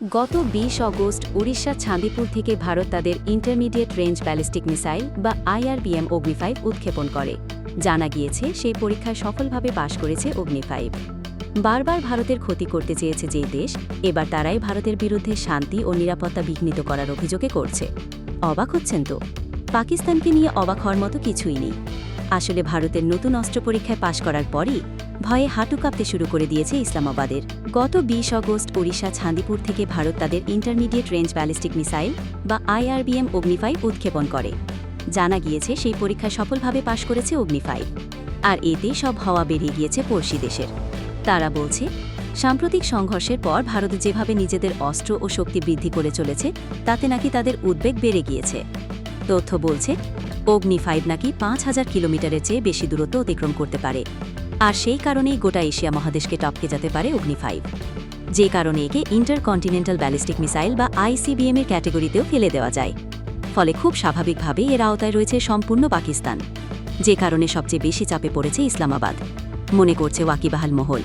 গত বিশ অগস্ট উড়িষ্যার চাঁদিপুর থেকে ভারত তাদের ইন্টারমিডিয়েট রেঞ্জ ব্যালিস্টিক মিসাইল বা আইআরবিএম অগ্নি ফাইভ উৎক্ষেপণ করে। জানা গিয়েছে, সেই পরীক্ষায় সফলভাবে পাশ করেছে অগ্নি ফাইভ বারবার ভারতের ক্ষতি করতে চেয়েছে যে দেশ, এবার তারাই ভারতের বিরুদ্ধে শান্তি ও নিরাপত্তা বিঘ্নিত করার অভিযোগে করছে। অবাক হচ্ছেন তো? পাকিস্তানকে নিয়ে অবাক হওয়ার মতো কিছুই নেই। আসলে ভারতের নতুন অস্ত্র পরীক্ষায় পাশ করার পরই ভয়ে হাঁটু কাঁপতে শুরু করে দিয়েছে ইসলামাবাদের। গত বিশ অগস্ট ওড়িশা ছান্দিপুর থেকে ভারত তাদের ইন্টারমিডিয়েট রেঞ্জ ব্যালিস্টিক মিসাইল বা আইআরবিএম অগ্নিফাই উৎক্ষেপণ করে। জানা গিয়েছে সেই পরীক্ষায় সফলভাবে পাশ করেছে অগ্নিফাই। আর এতেই সব হওয়া বেরিয়ে গিয়েছে পড়শি দেশের। তারা বলছে, সাম্প্রতিক সংঘর্ষের পর ভারত যেভাবে নিজেদের অস্ত্র ও শক্তি বৃদ্ধি করে চলেছে, তাতে নাকি তাদের উদ্বেগ বেড়ে গিয়েছে। তথ্য বলছে অগ্নি ফাইভ নাকি পাঁচ হাজার কিলোমিটারের চেয়ে বেশি দূরত্ব অতিক্রম করতে পারে। আর সেই কারণেই গোটা এশিয়া মহাদেশকে টপকে যেতে পারে অগ্নি ফাইভ। যে কারণে একে ইন্টারকন্টিনেন্টাল ব্যালিস্টিক মিসাইল বা আইসিবিএম এর ক্যাটেগরিতেও ফেলে দেওয়া যায়। ফলে খুব স্বাভাবিকভাবেই এর আওতায় রয়েছে সম্পূর্ণ পাকিস্তান, যে কারণে সবচেয়ে বেশি চাপে পড়েছে ইসলামাবাদ। মনে করছে ওয়াকিবাহাল মহল।